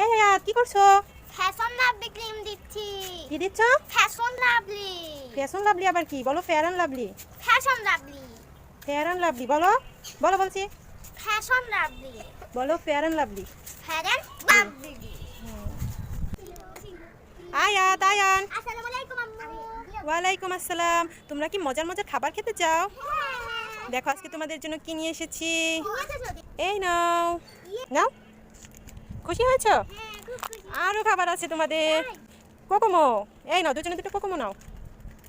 এ আয়াত কি করছ? ফ্যাশন লাভলি ক্রিম দিচ্ছি। কি দিচ্ছ? ফ্যাশন লাভলি ফ্যাশন লাভলি আবার কি? বলো fair and lovely fashion lovely fair and lovely বলো। বলো বলছি। ফ্যাশন লাভলি বলো fair and lovely fashion lovely Ayat Ayaan. আসসালামু আলাইকুম আম্মু। ওয়ালাইকুম আসসালাম। তোমরা কি মজার মজার খাবার খেতে চাও? হ্যাঁ দেখো আজকে তোমাদের জন্য কি নিয়ে এসেছি। হ্যাঁ এই নাও। নাও। খুশি হয়েছো? আরও খাবার আছে তোমাদের। কোকোমো। এই নাও দুজনে দুটো কোকোমো নাও।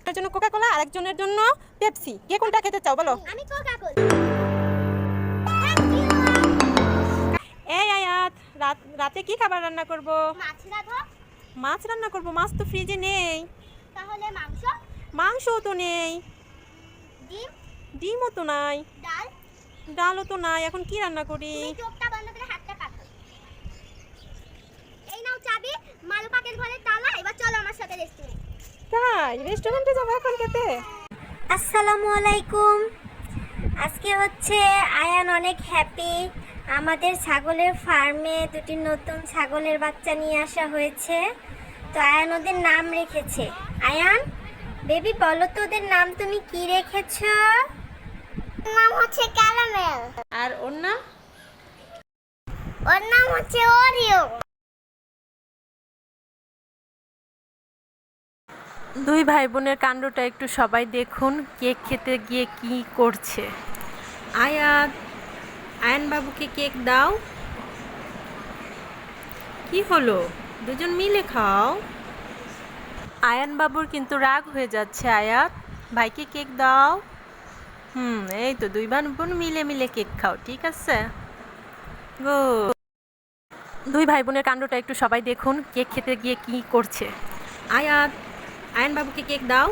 একজনের জন্য কোকা কোলা আরেকজনের জন্য পেপসি। কে কোনটা খেতে চাও বলো? আমি কোকা কোলা এই আয়াত রাত রাতে কি খাবার রান্না করব? মাছ রাখো মাছ রান্না করব? মাছ তো ফ্রিজে নেই। তাহলে মাংস? মাংসও তো নেই। ডিম? ডিমও তো নাই। ডাল? ডালও তো নাই। এখন কি রান্না করি? তাই রেস্টুরেন্টে যাব এখন খেতে। আসসালামু আলাইকুম। আজকে হচ্ছে আয়ান অনেক হ্যাপি আমাদের ছাগলের ফার্মে দুটি নতুন ছাগলের বাচ্চা নিয়ে আসা হয়েছে। তো আয়ান ওদের নাম রেখেছে। আয়ান বেবি বলো তো ওদের নাম তুমি কি রেখেছো? নাম হচ্ছে ক্যারামেল আর ওর নাম? ওর নাম হচ্ছে ওরিও দুই ভাই বোনের কাণ্ডটা একটু সবাই দেখুন কেক খেতে গিয়ে কি করছে। আয়াত আয়ন বাবুকে কেক দাও। কি হলো? দুজন মিলে খাও। আয়ান বাবুর কিন্তু রাগ হয়ে যাচ্ছে আয়াত ভাইকে কেক দাও। হুম, এই তো দুই ভাই বোন মিলে মিলে কেক খাও, ঠিক আছে? গো দুই ভাই বোনের কাণ্ডটা একটু সবাই দেখুন কেক খেতে গিয়ে কি করছে। আয়াত আয়ন বাবুকে কেক দাও।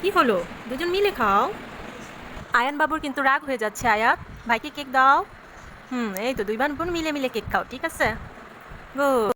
কি হলো? দুজন মিলে খাও। আয়ন বাবুর কিন্তু রাগ হয়ে যাচ্ছে, আয়াত। ভাইকে কেক দাও। হুম, এই তো দুই বোন মিলে মিলে কেক খাও, ঠিক আছে? গো